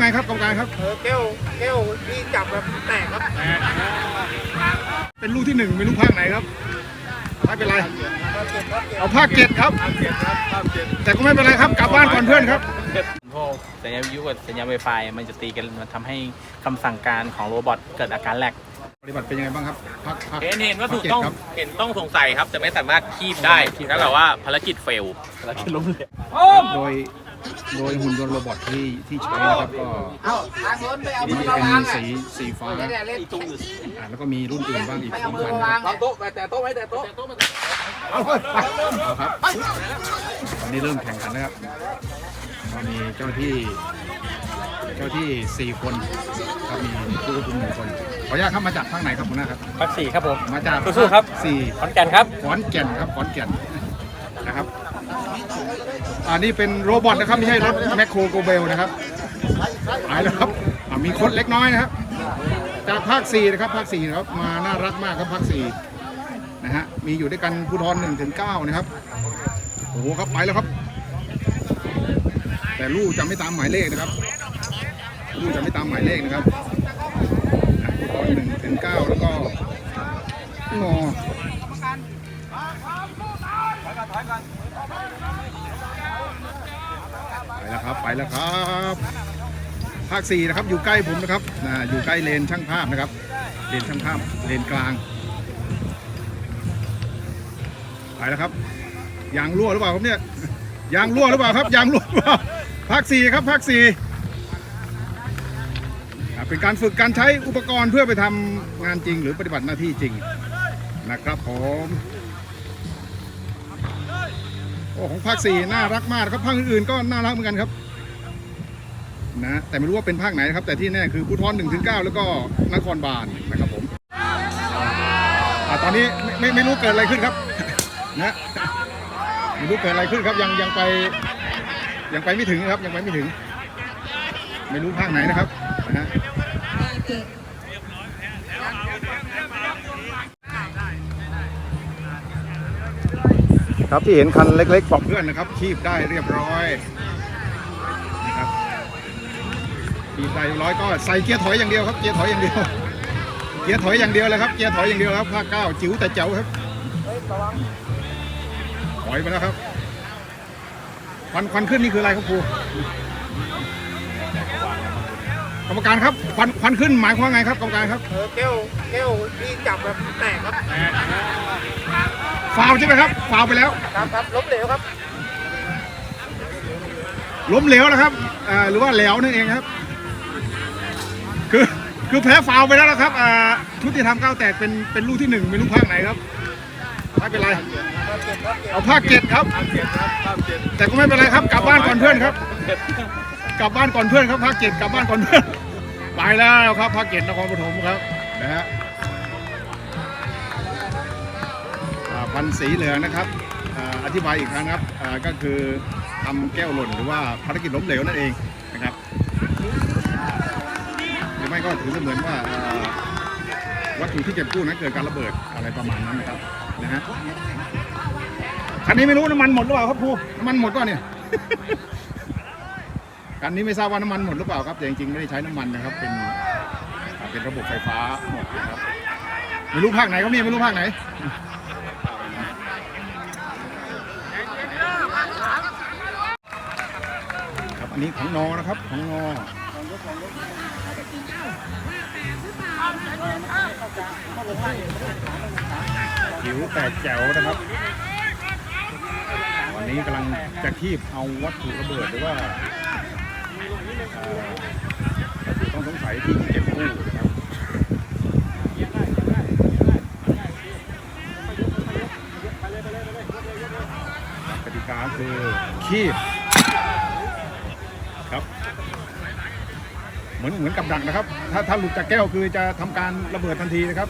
ไงครับกรรมการครับ เออแก้วแก้วที่จับแบบแตกครับ เป็นลูกที่หนึ่งไม่รู้ภาคไหนครับไม่เป็นไรภาพเจ็ดครับเอาภาคเจ็ดครับภาพเจ็ดครับภาพเจ็ดแต่ก็ไม่เป็นไรครับกลับบ้านก่อนเพื่อนครับพวกสัญญาณวิทยุกับสัญญาณไวไฟมันจะตีกันมันทำให้คำสั่งการของโรบอทเกิดอาการแหลกปฏิบัติเป็นยังไงบ้างครับภาคภาคเห็นเห็นว่าถูกภาคต้องเจ็ดครับเห็นต้องสงสัยครับแต่ไม่สามารถคีบได้นั่นแปลว่าภารกิจเฟลแล้วก็ล้มเหลวโดย โดยหุ่นยนต์โรบอทที่ที่ใช้นะครับก็มีเป็นสีสีฟ้าอ่าแล้วก็มีรุ่นอื่นบ้างอีกสองคันนะครับโต๊ะแต่โต๊ะไม่แต่โต๊ะเอาครับตอนนี้เริ่มแข่งขันนะครับก็มีเจ้าที่ เจ้าที่สี่คนครับมีผู้ควบคุมหนึ่งคนขออนุญาตครับมาจากทางไหนครับคุณน้าครับภาคสี่ครับผม มาจากสู้ๆครับ สี่ขอนแก่นครับ ขอนแก่นครับขอนแก่นนะครับ อันนี้เป็นโรบอทนะครับไม่ใช่รถแมคโครโกเบลนะครับหายแล้วครับอ่ามีคดเล็กน้อยนะครับ จากภาคสี่นะครับภาคสี่นะครับมาน่ารักมากครับภาคสี่นะฮะมีอยู่ด้วยกันภูทรหนึ่งถึงเก้านะครับโอ้โหครับไปแล้วครับ แต่ลูกจะไม่ตามหมายเลขนะครับ ลูกจะไม่ตามหมายเลขนะครับอะภูทรหนึ่งถึงเก้าแล้วก็งอ ไปแล้วครับไปแล้วครับภาคสี่นะครับอยู่ใกล้ผมนะครับนะอยู่ใกล้เลนช่างภาพนะครับเลนช่างภาพเลนกลางไปแล้วครับยางรั่วหรือเปล่าครับเนี่ยยางรั่วหรือเปล่าครับยางรั่วเปล่าภาคสี่ครับภาคสี่เป็นการฝึกการใช้อุปกรณ์เพื่อไปทำงานจริง หรือปฏิบัติหน้าที่จริงนะครับผม ของภาคสี่น่ารักมากครับภาคอื่นๆก็น่ารักเหมือนกันครับนะแต่ไม่รู้ว่าเป็นภาคไหนนะครับ แต่ที่แน่คือภูทรหนึ่งถึงเก้าแล้วก็นครบาลนะครับผมอตอนนี้ไม่ไม่ไม่รู้เกิดอะไรขึ้นครับนะไม่รู้เกิดอะไรขึ้นครับยังยังไปยังไปไม่ถึงครับยังไปไม่ถึง ไม่รู้ภาคไหนนะครับนะฮะ ครับที่เห็นคันเล็กๆปลอบเพื่อนนะครับคีบได้เรียบร้อยนะครับคีบได้เรียบร้อยก็ใส่เกียร์ถอยอย่างเดียวครับเกียร์ถอยอย่างเดียวเกียร์ถอยอย่างเดียวเลยครับเกียร์ถอยอย่างเดียวครับภาคเก้าจิ๋วแต่เจ๋วครับถอยไปแล้วครับควันควันขึ้นนี่คืออะไรครับครูกรรมการครับควันควันขึ้นหมายความว่าไงครับกรรมการครับเออแก้วแก้วที่จับแบบแตกครับ ฟาวล์ใช่ไหมครับฟาวล์ไปแล้วครับครับล้มเหลวครับล้มเหลวนะครับอ่าหรือว่าเหลวนั่นเองครับ คือคือแพ้ฟาวล์ไปแล้วนะครับอ่าชุติธรรมก้าวแตกเป็นเป็นลูกที่หนึ่งไม่รู้ภาคไหนครับไม่เป็นไรภาพเจ็ดครับเอาภาคเจ็ดครับภาพเจ็ดครับภาพเจ็ดแต่ก็ไม่เป็นไรครับกลับบ้านก่อนเพื่อนครับ กลับบ้านก่อนเพื่อนครับภาคเจ็ดกลับบ้านก่อนเพื่อนไปแล้วครับภาคเจ็ดนครปฐมครับนะฮะ พันธุ์สีเหลืองนะครับออธิบายอีกครั้งครับก็คือทำแก้วหล่นหรือว่าภารกิจล้มเหลวนั่นเองนะครับหรือไม่ก็ถือเสมือนว่าวัตถุที่เก็บกู้นั้นเกิดการระเบิดอะไรประมาณนั้นนะครับนะฮะคันนี้ไม่รู้น้ำมันหมดหรือเปล่าครับครูน้ำมันหมดก็เนี่ยคันนี้ไม่ทราบว่าน้ำมันหมดหรือเปล่าครับแต่จริงๆไม่ได้ใช้น้ำมันนะครับ เป็นเป็นระบบไฟฟ้าหมดนะครับไม่รู้ภาคไหนครับเนี่ยไม่รู้ภาคไหนครับอั นนี้ของนอนะครับของนอผิวแตกแจ๋วนะครับ วันนี้กำลังจะคีบเอาวัตถุระเบิดหรือว่าเอ่อวัตถุต้องสงสัยที่เก็บกู้นะครับกติกาคือคีบครับ เหมือนเหมือนกับดักนะครับ ถ้าถ้าหลุดจากแก้วคือจะทำการระเบิดทันทีนะครับ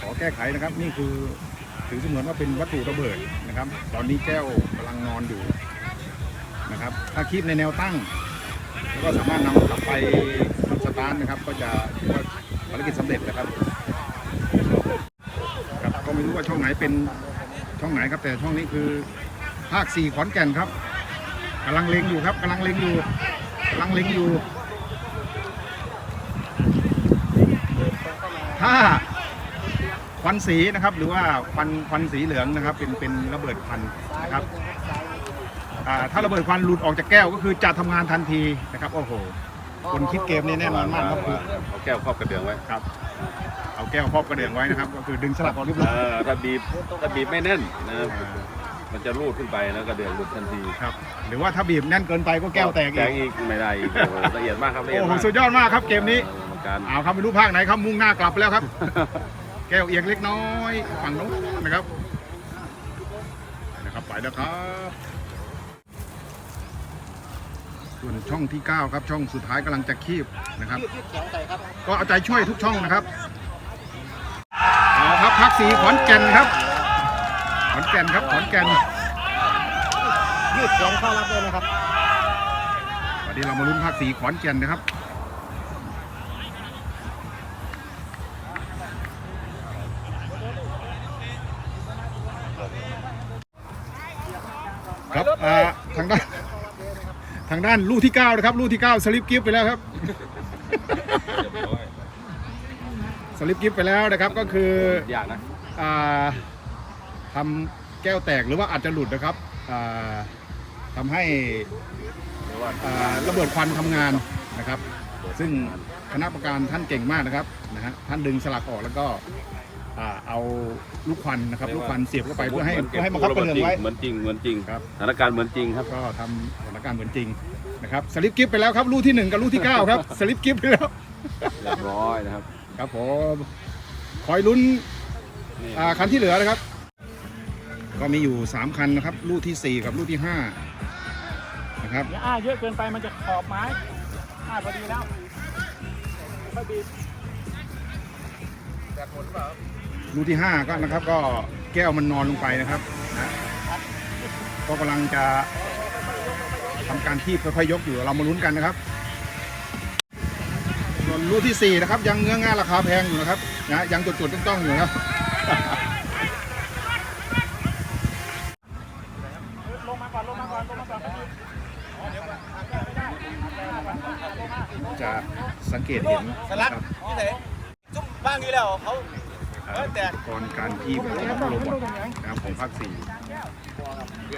ขอแก้ไขนะครับ นี่คือถือเสมือนว่าเป็นวัตถุระเบิดนะครับ ตอนนี้แก้วกำลังนอนอยู่นะครับ ถ้าคีบในแนวตั้ง แล้วก็สามารถนำกลับไปสตาร์ทนะครับ ก็จะว่าภารกิจสำเร็จนะครับครับก็ไม่รู้ว่าช่องไหนเป็นช่องไหนครับ แต่ช่องนี้คือภาคสี่ขอนแก่นครับกำลังเล็งอยู่ครับกำลังเล็งอยู่กำลังเล็งอยู่ ถ้าควันสีนะครับ หรือว่าควันควันสีเหลืองนะครับ เป็นเป็นระเบิดควันนะครับอ่าถ้าระเบิดควันหลุดออกจากแก้วก็คือจะทำงานทันทีนะครับ โอ้โห คนคิดเกมนี้แน่นอนมากครับคือเอาแก้วครอบกระเดื่องไว้ครับ เอาแก้วครอบกระเดื่องไว้นะครับ ก็คือดึงสลักออกเรียบร้เออยอถ้าบีบถ้าบีบไม่แน่นนะครับมันจะรูดขึ้นไปแล้วกระเดื่องหลุดทันทีครับ หรือว่าถ้าบีบแน่นเกินไปก็แก้วแตกแตอีกกอีกไม่ได้อีกโอ้โหละเอียดมากครับละเอียดโอ้โหมาก สุดยอดมากครับเกมนี้ กรรมการเอาครับไม่รู้ภาคไหนครับมุ่งหน้ากลับไปแล้วครับ แก้วเอียงเล็กน้อยฝั่งนู้นนะครับไปนะครับไปแล้วครับ ส่วนช่องที่ 9 ครับช่องสุดท้ายกำลังจะคีบนะครับยืดยืดแข็งใส่ครับ ก็เอาใจช่วยทุกช่องนะครับเอาครับพักสีขอนแก่นครับ ขอนแก่นครับขอนแก่นยืดแข็งเข้ารับเลยนะครับวันนี้เรามาลุ้นภาคสีขอนแก่นนะครับ ครับอ่าทางด้านทางด้านลูกที่ 9 นะครับ ลูกที่ 9 สลิปกิฟต์ไปแล้วครับ สลิปกิฟต์ไปแล้วนะครับก็คือยากนะอ่าทำแก้วแตกหรือว่าอาจจะหลุดนะครับอ่าทำให้อ่าระเบิดควันทำงานนะครับ ซึ่งคณะกรรมการท่านเก่งมากนะครับนะฮะท่านดึงสลักออกแล้วก็ อ่าเอาลูกควันนะครับลูกควันเสียบเข้าไปเพื่อให้เพื่อให้มันคับกระเดื่องไว้เหมือนจริงเหมือนจริงครับสถานการณ์เหมือนจริงครับก็ทำสถานการณ์เหมือนจริงนะครับสลิปกิฟต์ไปแล้วครับลูกที่หนึ่งกับลูกที่เก้าครับสลิปกิฟต์ไปแล้วเรียบร้อยนะครับครับผมคอยลุ้นนี่อ่าคันที่เหลือนะครับ ก็มีอยู่ 3 คันนะครับลูกทีสี่ 4 กับลูกที่ 5 นะครับอย่าอ้าเยอะเกินไปมันจะขอบไม้อ้าพอดีแล้วลู กที่5ก็นะครับก็แก้วมันนอนลงไปนะครับนะก็กำลังจะทำการที่ค่อยๆยกอยู่เรามาลุ้นกันนะครับส่วนลูที่4นะครับยังเงื้อง่าราคาแพงอยู่นะครับนะยังจุดๆต้องๆอยู่นะครับลงมาก่อนลงมาก่อนลงมาก่อนจะสังเกตเห็นสลัดที่ไหนจุ่มบ้างนี้แล้วเขา กรณ์การคีบของโรบอทนะครับของภาคสี่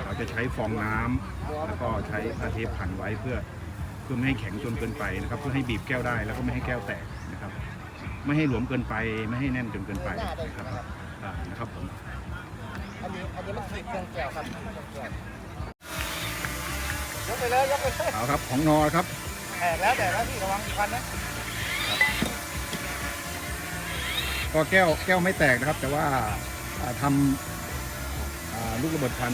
เราจะใช้ฟองน้ำแล้วก็ใช้ผ้าเทปพันไว้เพื่อเพื่อไม่ให้แข็งจนเกินไปนะครับ เพื่อให้บีบแก้วได้แล้วก็ไม่ให้แก้วแตกนะครับ ไม่ให้หลวมเกินไปไม่ให้แน่นจนเกินไปนะครับนะครับผมอันนี้อันนี้มันขีดเครื่องแก้วครับยกไปเลยยกไปเลยเอาครับของนอครับแตกแล้วแต่แล้วพี่ระวังควันนะ ก็แก้วแก้วไม่แตกนะครับ แต่ว่าทำอ่าลูกระเบิดควัน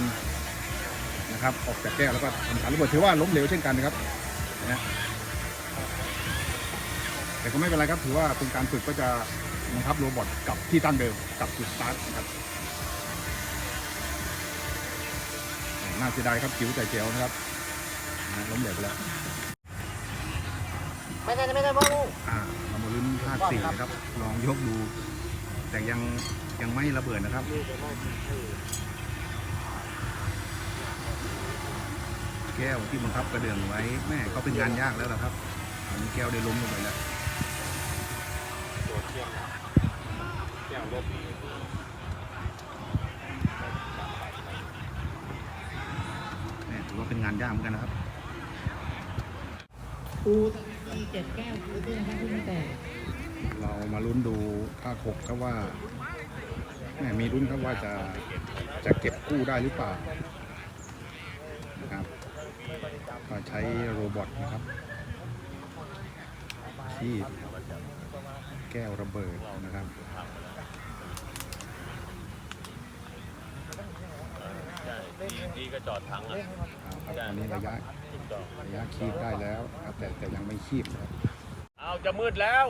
นะครับ ออกจากแก้วแล้วก็ทำการระเบิดถือว่าล้มเหลวเช่นกันนะครับนะแต่ก็ไม่เป็นไรครับถือว่าเป็นการฝึกก็จะบังคับโรบอทกลับที่ตั้งเดิมกลับจุดสตาร์ทนะครับน่าเสียดายครับจิ๋วแต่เจียวนะครับนะล้มเหลวไปแล้ว ไม่ได้ไม่ได้บ้างอ่าเรามาลุ้นภาคสี่นะครับ ลองยกดู แต่ยังยังไม่ระเบิดนะครับแก้วที่บังคับกระเดื่องไว้แม่ก็เป็นงานยากแล้วนะครับอันนี้แก้วได้ล้มลงไปแล้วแม่ถือว่าเป็นงานยากเหมือนกันนะครับ มีเจ็ดแก้วปูด้วยนะคะที่ไม่แตกเรามาลุ้นดูภาคหกครับว่าแม่มีลุ้นครับว่าจะจะเก็บกู้ได้หรือเปล่านะครับก็ใช้โรบอทนะครับ ที่แก้วระเบิดนะครับดีก็จอดถังอะเอาครับตอนนี้ระยะ ระยะคีบได้แล้วแต่แต่ยังไม่คีบครับเอาจะมืดแล้ว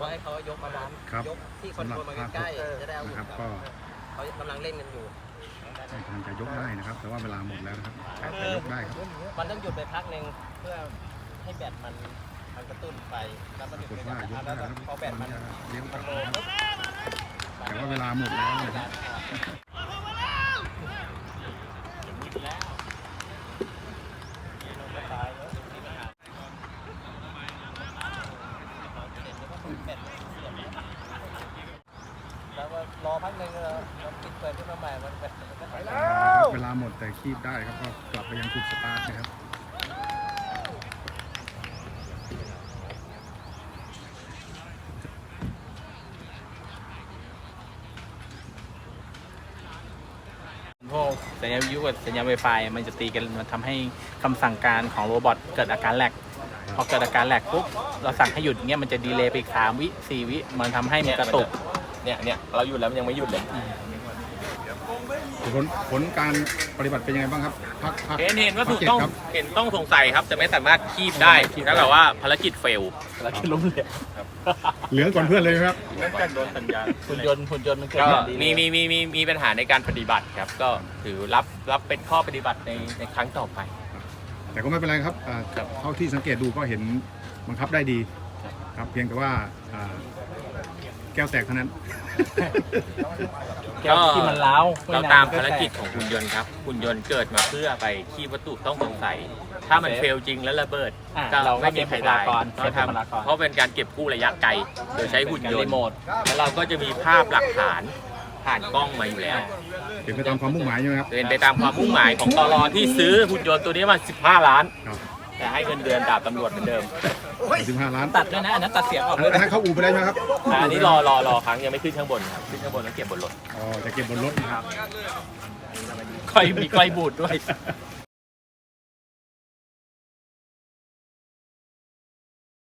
บอกว่าให้เขายกมาร้านครับยกที่คอนสำหโทรับรลมาภาคใกล้ๆจะได้เอานะครับกลัก็เขากำลังเล่นกันอยู่กำลังจะยกได้นะครับ แต่ว่าเวลาหมดแล้วนะครับแต่แต่ยกได้ครับมันต้องหยุดไปพักหนึ่งเพื่อให้แบตมันมันกระตุ้นไฟแล้วมันปถึรางกฏจะว่ายกแล้ได้วครับพอแบตมัมันนจะเลี้ยวกมัลันบโลนะครับปุ๊บแต่ว่าเวลาหมดแล้วนะครับ แล้วก็รอพักหนึ่งแล้วเราปิดเปิดขึ้นมาใหม่มันแบตมันก็ไปแล้ว เวลาหมดแต่ คีบได้ครับก็กลับไปยังจุดสตาร์ทนะครับพวกสัญญาณวิทยุกับสัญญาณ Wi-Fi มันจะตีกันมันทำให้คำสั่งการของโรบอทเกิดอาการแหลกพอเกิดอาการแหลกปุ๊บเราสั่งให้หยุดเงี้ยมันจะดีเลย์ไปอีกสามวิสี่วิมันทำให้มันกระตุก เนี่ยเนี่ยเราหยุดแล้วมันยังไม่หยุดเลย ผลผลการปฏิบัติเป็นยังไงบ้างครับพักพักเห็นเห็นว่าพัถูกเจ็ดต้องครับเห็นต้องสงสัยครับ แต่ไม่สามารถคีบได้นั่นแปลว่าภารกิจเฟลแล้วก็ล้มเหลวเหลือก่อนเพื่อนเลยครับโดนสัญญาณหุ่นยนต์หุ่นยนต์มันเกิดก็การดีเลมีย์มีมีมีมีปัญหาในการปฏิบัติครับ ก็ถือรับรับเป็นข้อปฏิบัติในในครั้งต่อไป แต่ก็ไม่เป็นไรครับอ่าเท่าที่สังเกตดูก็เห็นบังคับได้ดีครับเพียงแต่ว่าอ่าแก้วแตกเท่านั้น แก้วที่มันร้าวเราตามภารกิจของหุ่นยนต์ครับหุ่นยนต์เกิดมาเพื่อไปคีบวัตถุต้องสงสัย ถ้ามันเฟลจริงแล้วระเบิดอะก็เราก็ไม่มีใครตายเก็บบุคลากรเราเก็บบุคลากรทำเพราะเป็นการเก็บกู้ระยะไกลโดยใช้หุ่นยนรีต์โมทแล้วเราก็จะมีภาพหลักฐานผ่านกล้องมาอยู่แล้ว เป็นไปตามความมุ่งหมายใช่ไหมครับ เป็นไปตามความมุ่งหมายของตลอที่ซื้อหุ่นยนต์ตัวนี้มา 15 ล้าน ครับ แต่ให้เงินเดือนดาบตำรวจเหมือนเดิม สิบห้าล้านตัดด้วยนะอันนั้นตัดเสียงออกอันด้วยนั้นนะเข้าอู่ไปได้ไหมครับแต่อันนี้รอรอรอครั้งยังไม่ขึ้นข้างบนครับขึ้นข้างบนแล้วเก็บบนรถอ๋อจะเก็บบนรถนะครับ ค่อยมีก้อยบูดด้วย